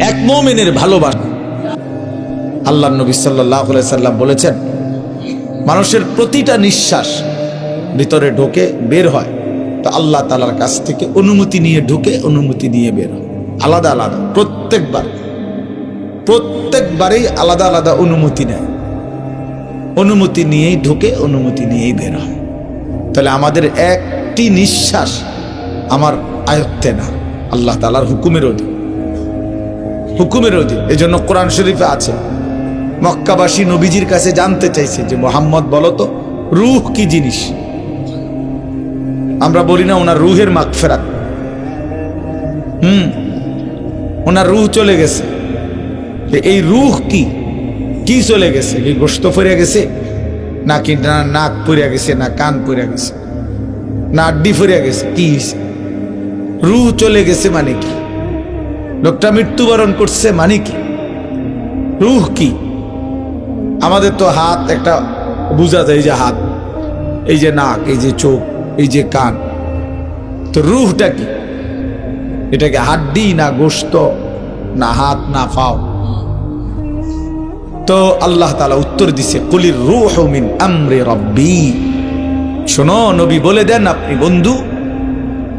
এক মোমেনের ভালোবাসা। আল্লাহ নবী সাল্লাহ সাল্লাম বলেছেন, মানুষের প্রতিটা নিঃশ্বাস ভিতরে ঢোকে বের হয়। তো আল্লাহ তালার কাছ থেকে অনুমতি নিয়ে ঢুকে অনুমতি নিয়ে বের হয়। আলাদা আলাদা, প্রত্যেকবার, প্রত্যেকবারেই আলাদা আলাদা অনুমতি নেয়। অনুমতি নিয়েই ঢুকে, অনুমতি নিয়েই বের হয়। তাহলে আমাদের একটি নিঃশ্বাস আমার আয়ত্তে না। আল্লাহ তালার হুকুমের অধীন। হুকুমের অধীন। এই জন্য কোরআন শরীফে আছে, মক্কাবাসী নবীজির কাছে জানতে চাইছে যে মোহাম্মদ বলো তো, রুহ কি জিনিস? আমরা বলি না ওনার রুহের মাগ ফেরাত হুম, ওনার রুহ চলে গেছে। এই রুহ কি? কি চলে গেছে? কি গোস্ত ফিরে গেছে? নাকি নাক পড়িয়া গেছে, না কান পড়িয়া গেছে? না আড্ডি ফিরিয়া গেছে? কি রুহ চলে গেছে মানে কি? লোকটা মৃত্যুবরণ করছে মানে কি? রুহ কি? আমাদের তো হাত একটা বোঝা যায় এই যে হাত, এই যে নাক, এই যে চোখ, এই যে কান। তো রুহটা কি? এটাকে হাড্ডি না গোস্ত না হাত, না ফাও? তো আল্লাহ তালা উত্তর দিছে, কলির রুহ মিন আমরে রব্বি। শোনো, নবী বলে দেন আপনি, বন্ধু,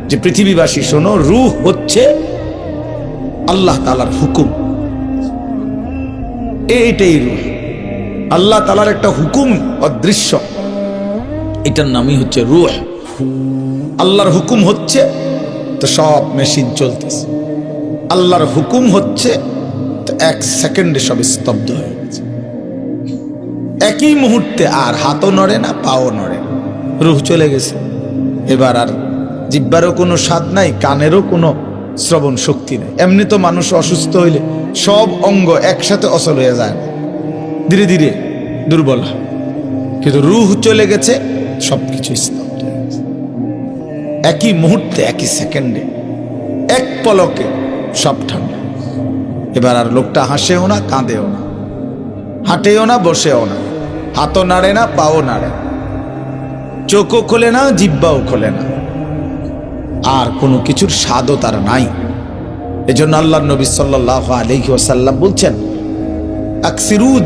যে পৃথিবীবাসী, শোনো, রুহ হচ্ছে আল্লাহ তালার হুকুম। এইটাই রুহ। আল্লাহ তালার একটা হুকুম অদৃশ্য। এটার নামই হচ্ছে রুহ। আল্লাহর হুকুম হচ্ছে তো সব মেশিন চলতেছে। আল্লাহর হুকুম হচ্ছে তো এক সেকেন্ডে সব স্তব্ধ হয়ে গেছে। একই মুহূর্তে আর হাতও নড়ে না, পাও নড়ে রুহ চলে গেছে। এবার আর জিব্বারও কোনো স্বাদ নাই, কানেরও কোনো শ্রবণ শক্তি নেই। এমনি তো মানুষ অসুস্থ হইলে সব অঙ্গ একসাথে অচল হয়ে যায়। ধীরে ধীরে দুর্বল হয়। কিন্তু রুহ চলে গেছে, সবকিছু স্তব্ধ হয়ে গেছে। একই মুহূর্তে, একই সেকেন্ডে, এক পলকে সব ঠান্ডা। এবার আর লোকটা হাসেও না, কাঁদেও না। হাঁটেও না, বসেও না। হাতও নাড়ে না, পাও নাড়ে চোখও খোলে না জিব্বাও খোলে না। আর কোনো কিছুর স্বাদও তার নাই। এজন্য আল্লাহ নবী সাল্লাহ আলহি ওসাল্লাম বলছেন, আকসিরু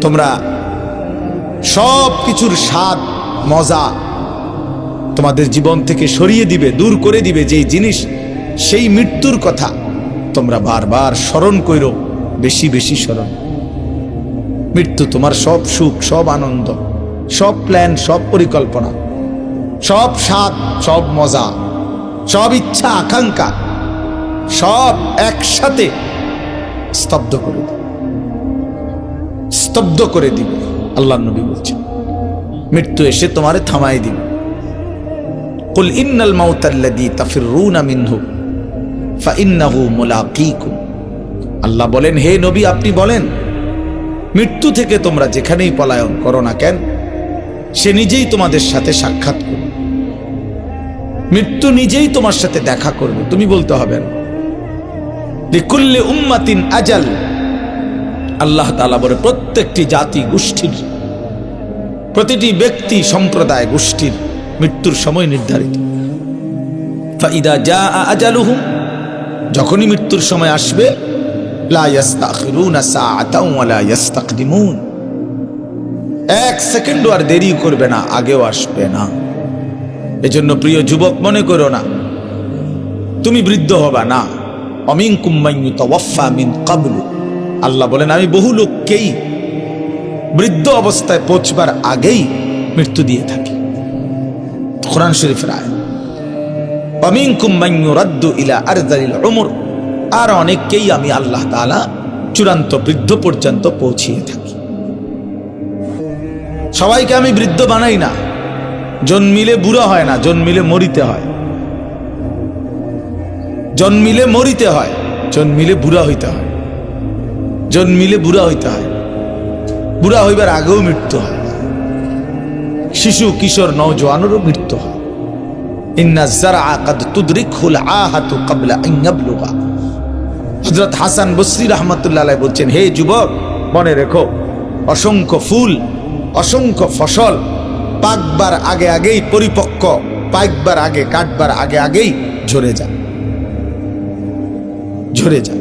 তোমরা সব কিছুর স্বাদ, মজা তোমাদের জীবন থেকে সরিয়ে দিবে, দূর করে দিবে, যেই জিনিস, সেই মৃত্যুর কথা তোমরা বারবার স্মরণ করো বেশি বেশি স্মরণ। মৃত্যু তোমার সব সুখ, সব আনন্দ, সব প্ল্যান সব পরিকল্পনা। সব স্বাদ, সব মজা, সব ইচ্ছা, আকাঙ্ক্ষা, সব একসাথে স্তব্ধ করে দিবে। স্তব্ধ করে দিবে। আল্লাহ নবী বলছেন, মৃত্যু এসে তোমারে থামাই দিবে। কুল ইন্নাল মাউতাল্লাযী তাফিররুনা মিনহু, ফাইন্নাহু মুলাকীকুম। আল্লাহ বলেন, হে নবী, আপনি বলেন, মৃত্যু থেকে তোমরা যেখানেই পলায়ন করো না কেন সে নিজেই তোমাদের সাথে সাক্ষাৎ করবে। মৃত্যু নিজেই তোমার সাথে দেখা করবে, তুমি বলতে হবে না। উম্মাতিন আজাল। আল্লাহ তাআলা বলে, প্রত্যেকটি জাতি গোষ্ঠীর, প্রতিটি ব্যক্তি সম্প্রদায় গোষ্ঠীর মৃত্যুর সময় নির্ধারিত। যখনই মৃত্যুর সময় আসবে, লা এক সেকেন্ড আর দেরি করবে না, আগেও আসবে না। এজন্য প্রিয় যুবক, মনে করো না, তুমি বৃদ্ধ হবা না। অমিন কুম্মাইয়ু তাওয়াফা কাবলু আল্লাহ বলেন, আমি বহু লোককেই বৃদ্ধ অবস্থায় পৌঁছবার আগেই মৃত্যু দিয়ে থাকি। কোরআন শরীফ রায় অমিন কুম্মাইয়ু রাদ্দু ইলা আরদালিল উমর। আর অনেককেই আমি আল্লাহ তাআলা চূড়ান্ত বৃদ্ধ পর্যন্ত পৌঁছিয়ে থাকি। সবাইকে আমি বৃদ্ধ বানাই না। জন্মিলে বুড়া হয় না, জন্মিলে মরিতে হয়। জন্মিলে মরিতে হয়, জন্মিলে বুড়া হইতে হয়। জন্মিলে বুড়া হইতে হয়। বুড়া হইবার আগেও মৃত্যু হয়। শিশু, কিশোর নওজোয়ানেরও মৃত্যু হয়। হাসান বসরি রাহমাতুল্লাহ বলছেন, হে যুবক, মনে রেখো, অসংখ্য ফুল অসংখ্য ফসল পাকবার আগে আগেই পরিপক্ক পাকবার আগে, কাটবার আগে আগেই ঝরে যায়। ঝরে যায়।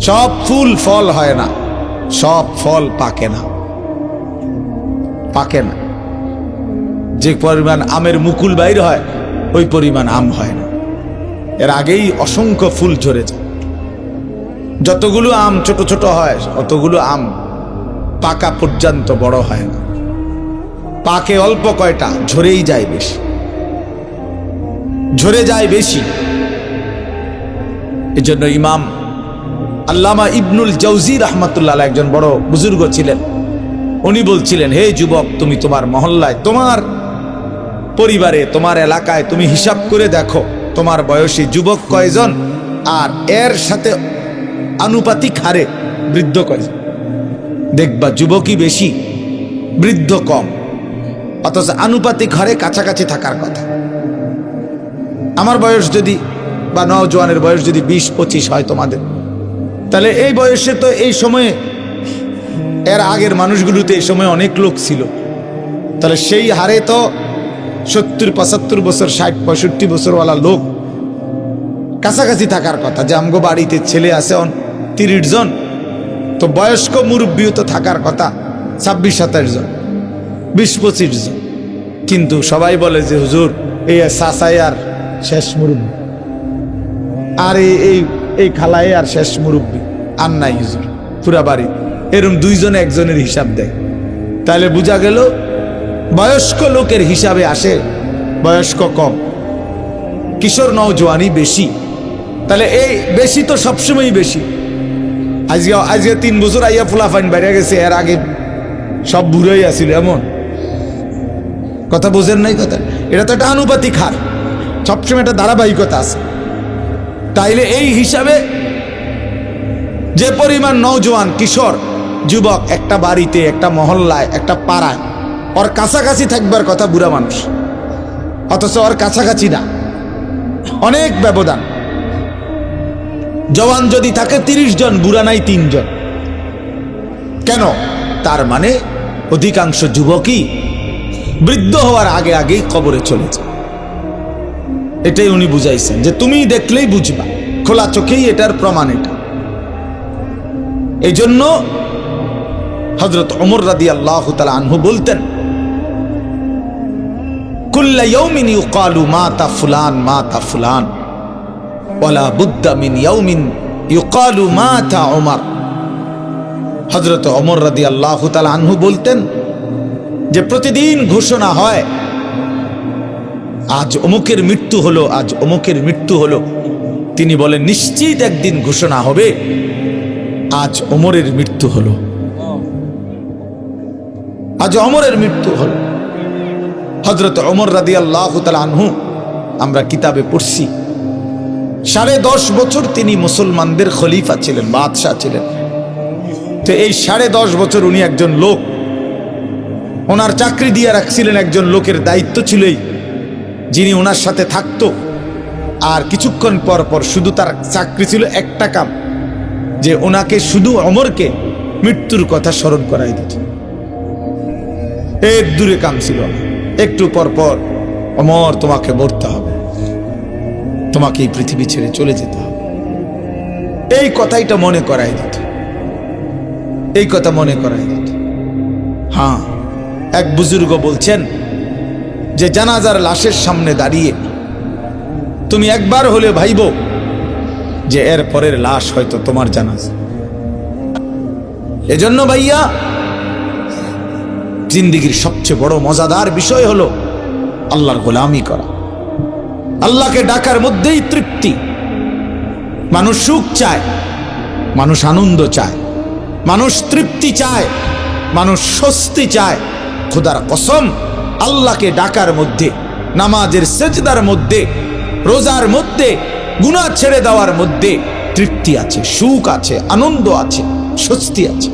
সব ফুল ফল হয় না, সব ফল পাকে না। পাকে না। যে পরিমাণ আমের মুকুল বাইর হয়, ওই পরিমাণ আম হয় না। এর আগেই অসংখ্য ফুল ঝরে যায়। যতগুলো আম ছোট ছোট হয়, অতগুলো আম পাকা পর্যন্ত বড় হয় না। পাকে অল্প কয়টা, ঝরেই যায় বেশি। ঝরে যায় বেশি। এজন্য ইমাম আল্লামা ইবনুল জৌজি রহমতুল্লাহ একজন বড় বুজুর্গ ছিলেন। উনি বলছিলেন, হে যুবক, তুমি তোমার মহল্লায়, তোমার পরিবারে, তোমার এলাকায় তুমি হিসাব করে দেখো, তোমার বয়সী যুবক কয়জন আর এর সাথে আনুপাতিক হারে বৃদ্ধ কয়জন। দেখবা যুবকই বেশি, বৃদ্ধ কম। অথচ আনুপাতিক হারে কাছাকাছি থাকার কথা। আমার বয়স যদি বা নজওয়ানের বয়স যদি বিশ, পঁচিশ হয় তোমাদের, তাহলে এই বয়সে তো এই সময়ে, এর আগের মানুষগুলোতে এই সময় অনেক লোক ছিল। তাহলে সেই হারে তো সত্তর, পঁচাত্তর বছর, ষাট, পঁয়ষট্টি বছরওয়ালা লোক কাছাকাছি থাকার কথা, যে আমগো বাড়িতে ছেলে আছে তিরিশ জন, তো বয়স্ক মুরব্বীও তো থাকার কথা, ছাব্বিশ, সাতাশ জন। বিশ পঁচিশ জন। কিন্তু সবাই বলে যে, হুজুর, এই সাসাই আর শেষ মুরব্বী। আর এই এই খালাই আর শেষ মুরব্বী। আর নাই হুজুর, পুরা বাড়ি। এরম দুইজনে একজনের হিসাব দেয়। তাহলে বোঝা গেল, বয়স্ক লোকের হিসাবে আসে, বয়স্ক কম। কিশোর নওজোয়ানি বেশি। তাহলে এই বেশি তো সবসময়ই বেশি। আজকে আজকে তিন বছর আইয়া ফুলাফাইন বেড়ে গেছে, এর আগে সব বুড়োই আছিল, এমন? কথা বোঝেন নাই কথা? এটা তো একটা আনুপাতিক হার। সবসময় একটা ধারাবাহিকতা আছে। তাইলে এই হিসাবে যে পরিমাণ নৌজওয়ান কিশোর, যুবক, একটা বাড়িতে, একটা মহল্লায়, একটা পাড়ায়, ওর কাছাকাছি থাকবার কথা বুড়া মানুষ। অথচ ওর কাছাকাছি না। অনেক ব্যবধান। জওয়ান যদি থাকে তিরিশ জন, বুড়া নাই তিনজন। কেন? তার মানে অধিকাংশ যুবকই বৃদ্ধ হওয়ার আগে আগেই কবরে চলেছে এটাই উনি বুঝাইছেন যে তুমি দেখলেই বুঝবা। খোলা চোখেই এটার প্রমাণ এটা। এই জন্য হজরত অমর রাদি আল্লাহ আনহু বলতেন হজরত অমর রাদি আল্লাহ আনহু বলতেন যে প্রতিদিন ঘোষণা হয়, আজ অমুকের মৃত্যু হলো, আজ অমুকের মৃত্যু হলো। তিনি বলেন, নিশ্চিত একদিন ঘোষণা হবে, আজ অমরের মৃত্যু হলো। আজ অমরের মৃত্যু হলো। হজরত অমর রাদি আল্লাহ আনহু, আমরা কিতাবে পড়ছি, সাড়ে দশ বছর তিনি মুসলমানদের খলিফা ছিলেন, বাদশাহ ছিলেন। তো এই সাড়ে দশ বছর উনি একজন লোক। ওনার চাকরি দিয়ে রাখছিলেন একজন লোকের দায়িত্ব ছিলই, যিনি ওনার সাথে থাকতো। আর কিছুক্ষণ পর পর শুধু তার চাকরি ছিল একটা কাম, যে ওনাকে শুধু অমরকে মৃত্যুর কথা স্মরণ করাই দিত। এর দূরে কাম ছিল একটু পর পর, অমর তোমাকে মরতে হবে। তোমাকে এই পৃথিবী ছেড়ে চলে যেতে হবে। এই কথাইটা মনে করাই দিত। এই কথা মনে করাই দিত। হ্যাঁ। এক বুজুর্গ বলছেন যে জানাজার লাশের সামনে দাঁড়িয়ে তুমি একবার হলে ভাইব যে এর পরের লাশ হয়তো তোমার জানাজা। এজন্য ভাইয়া, জিন্দিগির সবচেয়ে বড় মজাদার বিষয় হলো আল্লাহর গোলামি করা। আল্লাহকে ডাকার মধ্যেই তৃপ্তি। মানুষ সুখ চায়, মানুষ আনন্দ চায়, মানুষ তৃপ্তি চায়, মানুষ স্বস্তি চায়। খোদার কসম, আল্লাহকে ডাকার মধ্যে, নামাজের সেজদার মধ্যে, রোজার মধ্যে গুণা ছেড়ে দেওয়ার মধ্যে তৃপ্তি আছে, সুখ আছে, আনন্দ আছে, স্বস্তি আছে।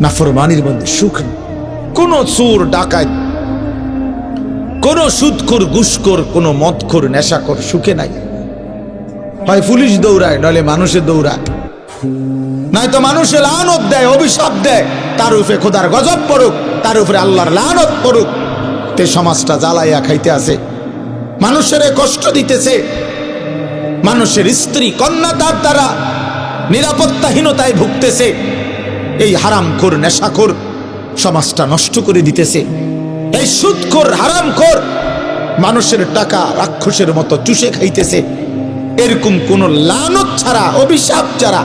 নাফরমানির মধ্যে সুখ নেই। কোন ডাকাত, কোন সুদখোর ঘুষখোর, কোন মদখোর, নেশাখোর সুখে নাই। হয় পুলিশ দৌড়ায় নলে মানুষে দৌড়ায়। নয়তো মানুষে লানত দেয়, অভিশাপ দেয়। তার উপরে খোদার গজব পড়ুক, তার উপরে আল্লাহর লানত পড়ুক। তে সমাজটা জ্বালাইয়া খাইতে আছে। মানুষের কষ্ট দিতেছে। মানুষের স্ত্রী, কন্যা তার দ্বারা নিরাপত্তাহীনতায় ভুগতেছে। এই হারামখোর, নেশাখোর সমাজটা নষ্ট করে দিতেছে। এই সুদখোর, হারামখোর মানুষের টাকা রাক্ষসের মতো চুষে খাইতেছে। এরকম কোন লানত ছাড়া, অভিশাপ ছাড়া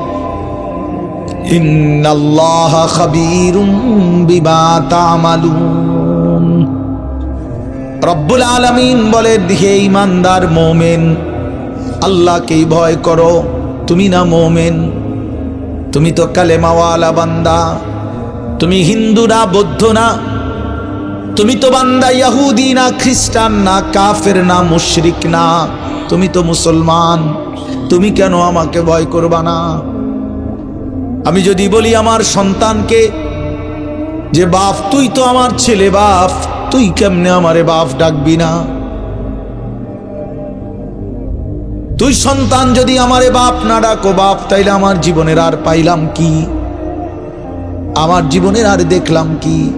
ইন্নাল্লাহা খাবীরুম বিমা তা'মালুন। রব্বুল আলামিন বলে হে ইমানদার মোমেন আল্লাহকেই ভয় করো, তুমি না মোমেন। তুমি তো কালেমাওয়ালা বান্দা, তুমি হিন্দু না বৌদ্ধ না। তুমি তো বান্দা ইয়াহুদি না খ্রিস্টান না কাফের না মুশরিক না। তুমি তো মুসলমান। তুমি কেন আমাকে ভয় করবা না? আমি যদি বলি আমার সন্তানকে যে, বাপ, তুই তো আমার ছেলে, বাপ, তুই কেমনে আমারে বাপ ডাকবি না? তুই সন্তান যদি আমারে বাপ না ডাকো, বাপ, তাইলে আমার জীবনের আর পাইলাম কি? আমার জীবনের আর দেখলাম কি?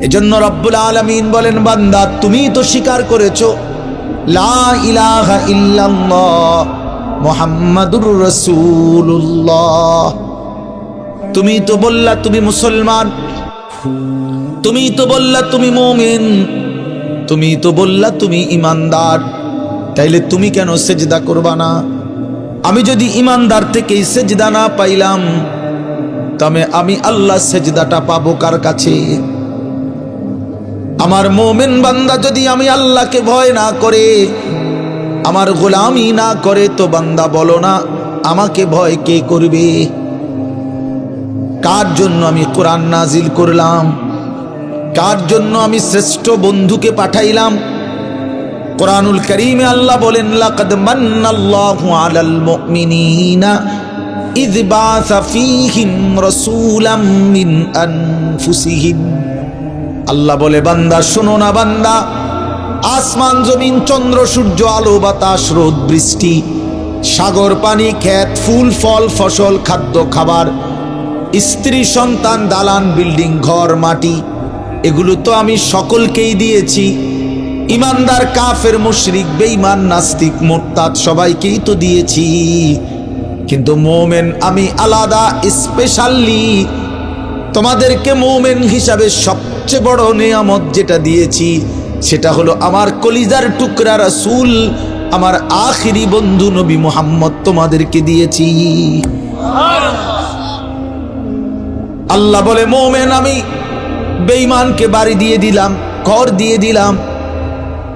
এজন্য রব্বুল আলমিন বলেন, বান্দা তুমি তো স্বীকার করেছ, লা ইলাহা ইল্লাল্লাহ মোহাম্মদুর রসুল্লাহ তুমি তো বললা তুমি মুসলমান, তুমি তো বললা তুমি মোমিন, তুমি তো বললা তুমি ইমানদার। তাইলে তুমি কেন সেজদা করবা না? আমি যদি ইমানদার থেকে সেজদা না পাইলাম, তবে আমি আল্লাহ সেজদাটা পাবো কার কাছে? আমার মোমেন বান্দা যদি আমি আল্লাহকে ভয় না করে আমার গোলামি না করে তো বান্দা বলো না, আমাকে ভয় কে করবে? কার জন্য আমি কোরআন নাজিল করলাম? কার জন্য আমি শ্রেষ্ঠ বন্ধুকে পাঠাইলাম? কোরআনুল করিমে আল্লাহ বলেন, লাকাদ মান্নাল্লাহু আলাল মুমিনিনা ইয বাসা ফীহিম রাসূলাম মিন আনফুসিহিম। আল্লাহ বলে, বান্দা, শোনো না বান্দা আসমান, জমিন, চন্দ্র, সূর্য, আলো, বাতাস, রোদ, বৃষ্টি, সাগর, পানি, ক্ষেত, ফুল, ফল, ফসল, খাদ্য, খাবার, স্ত্রী, সন্তান, দালান, বিল্ডিং, ঘর, মাটি, এগুলো তো আমি সকলকেই দিয়েছি। ইমানদার, কাফের, মুশরিক, বেঈমান, নাস্তিক, মোরতাদ, সবাইকেই তো দিয়েছি। কিন্তু মোমেন, আমি আলাদা, স্পেশালি তোমাদেরকে মোমেন হিসাবে সবচেয়ে বড় নিয়ামত যেটা দিয়েছি সেটা হলো আমার কলিজার টুকরা রাসূল, আমার আখিরি বন্ধু নবী মোহাম্মদ তোমাদেরকে দিয়েছি। আল্লাহ বলে, মোমেন, আমি বেঈমানকে বাড়ি দিয়ে দিলাম, ঘর দিয়ে দিলাম,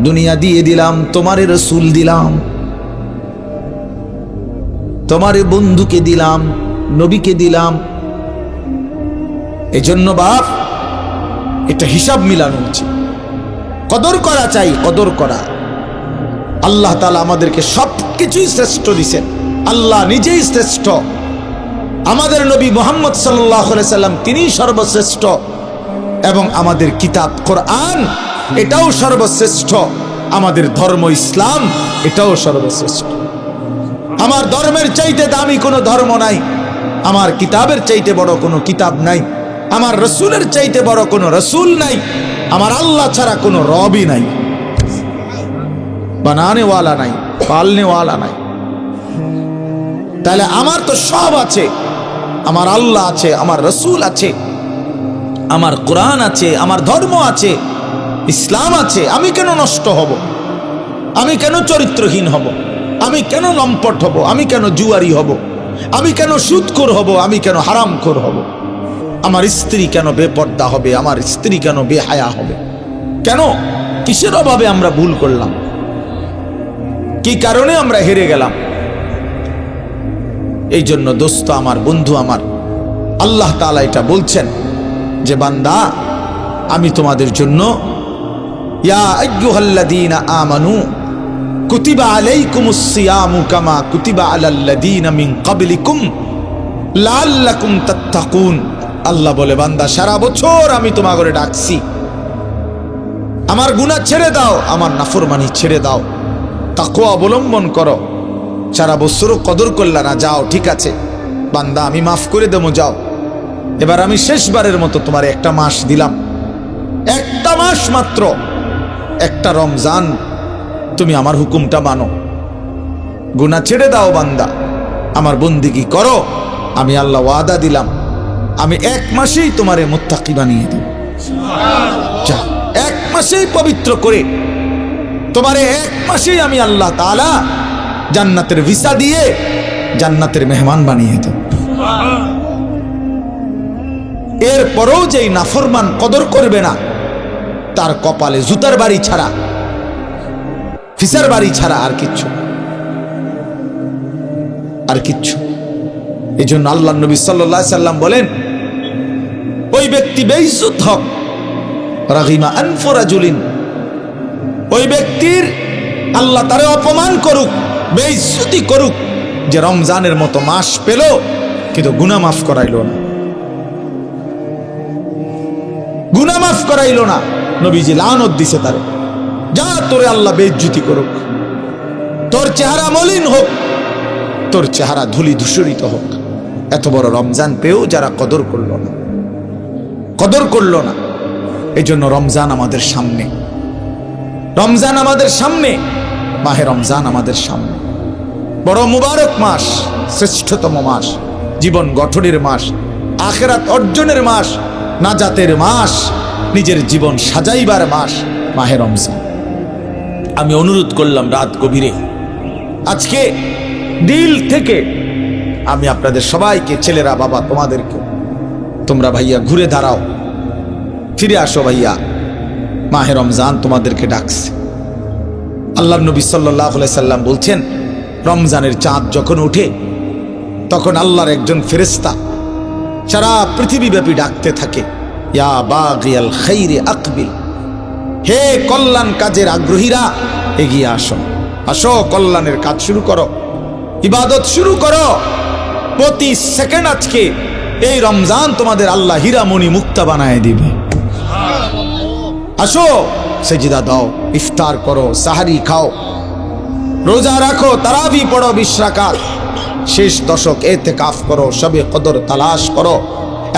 দুনিয়া দিয়ে দিলাম, তোমারে রসুল দিলাম, তোমারে বন্ধুকে দিলাম, নবীকে দিলাম। এজন্য বাপ, এটা হিসাব মিলানো উচিত। কদর করা চাই কদর করা। আল্লাহ তালা আমাদেরকে সব কিছুই শ্রেষ্ঠ দিছেন। আল্লাহ নিজেই শ্রেষ্ঠ। আমাদের নবী মোহাম্মদ সাল্লাহ সাল্লাম তিনি সর্বশ্রেষ্ঠ। এবং আমাদের কিতাব কোরআন, এটাও সর্বশ্রেষ্ঠ। আমাদের ধর্ম ইসলাম, এটাও সর্বশ্রেষ্ঠ। আমার ধর্মের চাইতে দামি কোনো ধর্ম নাই। আমার কিতাবের চাইতে বড় কোনো কিতাব নাই। আমার রসুলের চাইতে বড় কোনো রসুল নাই। আমার আল্লাহ ছাড়া কোনো রবই নাই। বানানেওয়ালা নাই, পালনেওয়ালা নাই। তাহলে আমার তো সব আছে। আমার আল্লাহ আছে, আমার রসুল আছে, আমার কোরআন আছে, আমার ধর্ম আছে, ইসলাম আছে। আমি কেন নষ্ট হব? আমি কেন চরিত্রহীন হব? আমি কেন লম্পট হব? আমি কেন জুয়ারি হব? আমি কেন সুদখোর হব? আমি কেন হারামখোর হব? আমার স্ত্রী কেন বেপর্দা হবে? আমার স্ত্রী কেন বেহায়া হবে? কেন? কিসের অভাবে আমরা ভুল করলাম? কি কারণে আমরা হেরে গেলাম? এই জন্য দোস্ত আমার, বন্ধু আমার, আল্লাহ তালা এটা বলছেন যে, বান্দা, আমি তোমাদের জন্য কুতিবা কামা কুতিবা আল্লাহ বলে, বান্দা, সারা বছর আমি তোমাকে ডাকছি। আমার গুনাহ ছেড়ে দাও, আমার নাফরমানি ছেড়ে দাও। তাকওয়া অবলম্বন করো। সারা বছরও কদর করলা না, যাও, ঠিক আছে। বান্দা, আমি মাফ করে দেবো, যাও। এবার আমি শেষবারের মতো তোমার একটা মাস দিলাম। একটা মাস মাত্র। একটা রমজান। তুমি আমার হুকুমটা মানো। গুনা ছেড়ে দাও, বান্দা। আমার বন্দিগি করো। আমি আল্লাহ ওয়াদা দিলাম। আমি এক মাসেই তোমারে মুত্তাকি বানিয়ে দেব। যা, এক মাসেই পবিত্র করে। তোমারে এক মাসেই আমি আল্লাহ তাআলা জান্নাতের ভিসা দিয়ে জান্নাতের মেহমান বানিয়ে দেব। এরপরেও যেই নাফরমান কদর করবে না, তার কপালে জুতার বাড়ি ছাড়া, ফিসার বাড়ি ছাড়া আর কিচ্ছু আর কিচ্ছু এই জন্য আল্লাহ নবী সাল্লাহ সাল্লাম বলেন, ওই ব্যক্তি বেইজুত হক রাহিমা আনফরাজুলিন ওই ব্যক্তির আল্লাহ তারে অপমান করুক, বেইজ্জতি করুক, যে রমজানের মতো মাস পেল, কিন্তু গুনা মাফ করাইল না। গুনা মাফ করাইল না। নবীজি লানত দিছে তারে। যা তোরে আল্লাহ বেজ্জুতি করুক। তোর চেহারা মলিন হোক, তোর চেহারা ধুলি ধূসরিত হোক। এত বড় রমজান পেয়েও যারা কদর করল না। কদর করল না। এই জন্য রমজান আমাদের সামনে। রমজান আমাদের সামনে। মাহে রমজান আমাদের সামনে। বড় মুবারক মাস, শ্রেষ্ঠতম মাস, জীবন গঠনের মাস, আখেরাত অর্জনের মাস, নাজাতের মাস, নিজের জীবন সাজাইবার মাস, মাহে রমজান। আমি অনুরোধ করলাম রাত গভীরে। আজকে দিল থেকে আমি আপনাদের সবাইকে, ছেলেরা, বাবা, তোমাদেরকে। তোমরা ভাইয়া ঘুরে দাঁড়াও। ফিরে আসো ভাইয়া। মাহে রমজান তোমাদেরকে ডাকছে। আল্লাহ নবী সাল্লাহ সাল্লাম বলছেন, রমজানের চাঁদ যখন ওঠে, তখন আল্লাহর একজন ফেরেস্তা সারা পৃথিবীব্যাপী ডাকতে থাকে, ইয়া হে কল্যাণ কাজের আগ্রহীরা, এগিয়ে আসো। আসো, কল্যাণের কাজ শুরু করো। ইবাদত শুরু করো। প্রতি সেকেন্ড আজকে এই রমজান তোমাদের আল্লাহ হীরামণি মুক্তা বানায় দিবে। আসো, সেজিদা দাও, ইফতার করো, সাহারি খাও। রোজা রাখো, তারাবি পড়ো বিশ্রাকাত শেষ দশক এতে কাফ করো, সবে কদর তালাশ করো।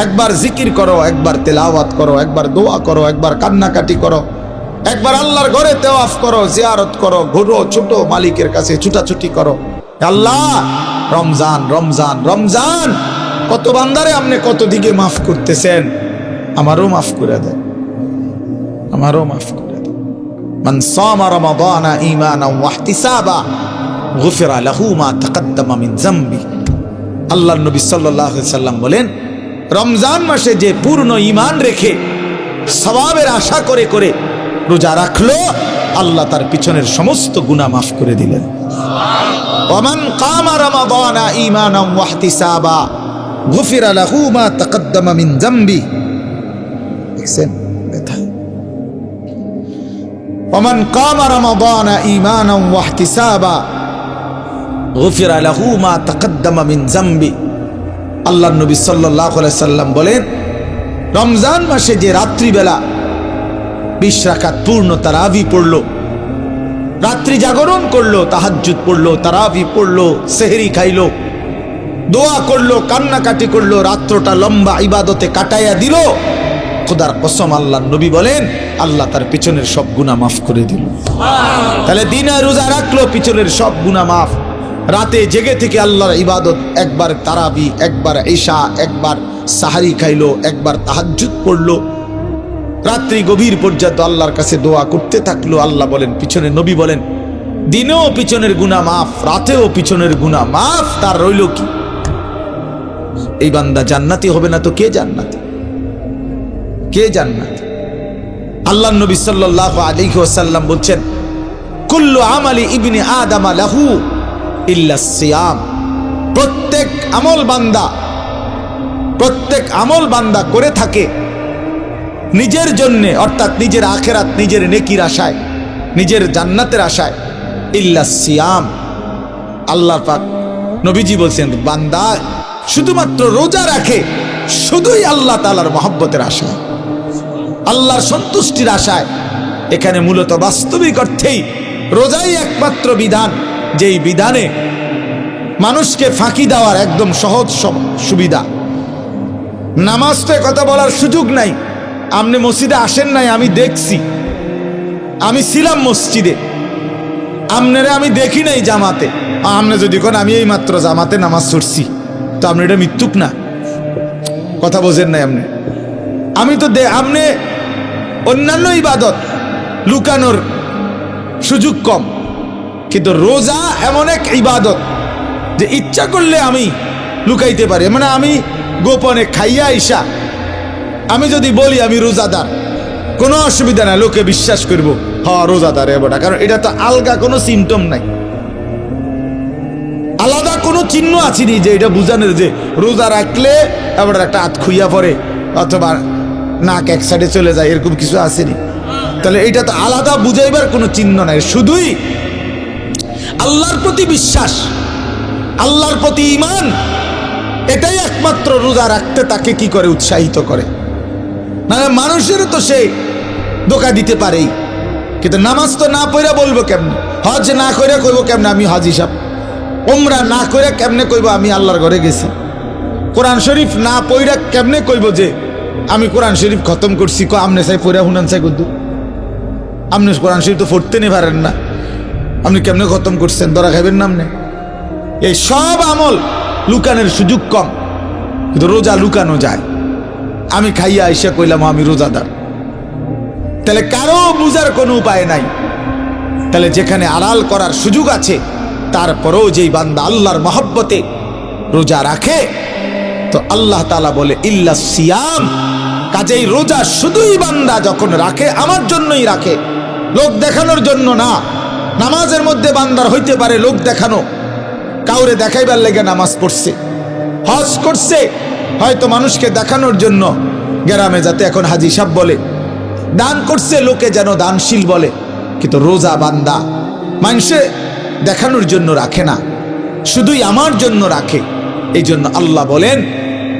একবার জিকির করো, একবার তেলাওয়াত করো, একবার দোয়া করো, একবার কান্নাকাটি করো। একবার আল্লাহর ঘরে তেওয়াফ করো, জিয়ারত করো, ঘুরো, ছোট মালিকের কাছে ছুটাছুটি করো। আল্লাহ রমজান রমজান রমজান। কত বান্দারে আপনি কত দিকে মাফ করতেছেন? আমারও মাফ করে দেন। আমারও মাফ করে দেন। মান সামা রমাদানা ঈমানাও ওয়া ইহতিসাবা, গুফিরা লাহু মা তাকাদ্দামা মিন যামবি। আল্লাহর নবী সাল্লাল্লাহু আলাইহি সাল্লাম বলেন, রমজান মাসে যে পূর্ণ ঈমান রেখে সওয়াবের আশা করে করে রোজা রাখল আল্লাহ তার পিছনের সমস্ত গুণা মাফ করে দিলেন। ওমান কামা রমাদানা ঈমানাম ওয়া ইহতিসাবা গুফিরা লাহু মা তাকাদ্দামা মিন যামবি দেখছেন? ব্যথা ওমান কামা রমাদানা ঈমানাম ওয়া ইহতিসাবা গুফিরা লাহু মা তাকাদ্দামা মিন যামবি আল্লাহ নবী সাল্লাল্লাহু আলাইহি সাল্লাম বলেন, রমজান মাসে যে রাত্রিবেলা বিশ রাকাত পূর্ণ তারাবি পড়ল। রাত্রি জাগরণ করল, তাহাজ্জুদ পড়ল, তারাবি পড়ল, সেহরি খাইলো। দোয়া করল, কান্নাকাটি করল, রাত্রটা লম্বা ইবাদতে কাটাইয়া দিল। খোদার কসম আল্লাহ নবী বলেন, আল্লাহ তার পিছনের সব গুণা মাফ করে দিল। তাহলে দিনে রোজা রাখল, পিছনের সব গুণা মাফ। রাতে জেগে থেকে আল্লাহর ইবাদত, একবার তারাবি, একবার ঈশা, একবার সাহারি খাইলো, একবার তাহাজ্জুদ পড়ল। রাত্রি গভীর পর্যন্ত আল্লাহর কাছে দোয়া করতে থাকল। আল্লাহ বলেন, পিছনে নবী বলেন, দিনেও পিছনের গুণা মাফ, রাতেও পিছনের গুণা মাফ, তার রইল কি? এই বান্দা জান্নাতি হবে না তো কে জান্নাতি? কে জান্নাতি? আল্লাহ নবী সাল্লাল্লাহু আলাইহি ওয়াসাল্লাম বলছেন, কুল্লু আমালি ইবনি আদামা লাহু ইল্লা প্রত্যেক আমল বান্দা, প্রত্যেক আমল বান্দা করে থাকে নিজের জন্যে, অর্থাৎ নিজের আখেরাত, নিজের নেকির আশায়, নিজের জান্নাতের আশায়, ইল্লা সিয়াম। আল্লাহ পাক নবীজি বলছেন, বান্দা, শুধুমাত্র রোজা রাখে, শুধুই আল্লাহ তালার মহব্বতের আশায়, আল্লাহর সন্তুষ্টির আশায়। এখানে মূলত বাস্তবিক অর্থেই রোজাই একমাত্র বিধান, যেই বিধানে মানুষকে ফাঁকি দেওয়ার একদম সহজ সুবিধা। নামাজ তো কথা বলার সুযোগ নাই। আপনি মসজিদে আসেন নাই, আমি দেখছি। আমি ছিলাম মসজিদে। আপনারে আমি দেখি নাই জামাতে। আপনি যদি কোন, আমি এই মাত্র জামাতে নামাজ ছুটছি। তো আপনি এটা মৃত্যুক না? কথা বোঝেন নাই আপনি আমি তো আপনি অন্যান্য ইবাদত লুকানোর সুযোগ কম। কিন্তু রোজা এমন এক ইবাদত যে ইচ্ছা করলে আমি লুকাইতে পারি। মানে আমি গোপনে খাইয়া আইসা আমি যদি বলি আমি রোজাদার, কোনো অসুবিধা নাই, লোকে বিশ্বাস করব হ রোজাদার এবটা কারণ এটা তো আলগা কোনো সিমটম নাই। আলাদা কোনো চিহ্ন আছেনি যে এটা বুঝানোর যে রোজা রাখলে এবার একটা হাত খুইয়া পড়ে, অথবা নাক এক সাইডে চলে যায়, এরকম কিছু আসেনি তাহলে এটা তো আলাদা বুঝাইবার কোনো চিহ্ন নাই, শুধুই আল্লাহর প্রতি বিশ্বাস, আল্লাহর প্রতি ইমান এটাই একমাত্র রোজা রাখতে তাকে কি করে উৎসাহিত করে? না মানুষেরও তো সে ধোকা দিতে পারেই। কিন্তু নামাজ তো না পড়া বলব কেমনে? হজ না করে কইব কেমনে আমি হজ হিসাব? ওমরা না করে কেমনে কইব আমি আল্লাহর ঘরে গেছি? কোরআন শরীফ না পইরা কেমনে কইব যে আমি কোরআন শরীফ খতম করছি? ক আমনে চাই পইরা হুনান চাই কুদ্দু আপনি কোরআন শরীফ তো পড়তে নি পারেন না। আপনি কেমনে খতম করছেন? দরা খাইবেন না আপনি? এই সব আমল লুকানের সুযোগ কম, কিন্তু রোজা লুকানো যায়। আমি খাইয়া আইসা কইলাম, আমি রোজাদার। তাহলে কারও বুঝার কোনো উপায় নাই। তাহলে যেখানে আড়াল করার সুযোগ আছে, তারপরেও যেই বান্দা আল্লাহর মহব্বতে রোজা রাখে, তো আল্লাহ তালা বলে, ইল্লা সিয়াম। কাজেই রোজা শুধুই বান্দা যখন রাখে, আমার জন্যই রাখে। লোক দেখানোর জন্য না। নামাজের মধ্যে বান্দার হইতে পারে লোক দেখানো। কাউরে দেখাইবার লেগে নামাজ পড়ছে, হজ করছে হয়তো মানুষকে দেখানোর জন্য গ্রামে যাতে এখন হাজি সাহ বলে। দান করছে লোকে যেন দানশীল বলে, কিন্তু রোজা বান্দা মানুষে দেখানোর জন্য রাখে না, শুধুই আমার জন্য রাখে। এই জন্য আল্লাহ বলেন,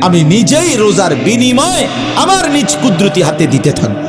আমি নিজেই রোজার বিনিময় আমার নিজ কুদরতি হাতে দিতে থাকব।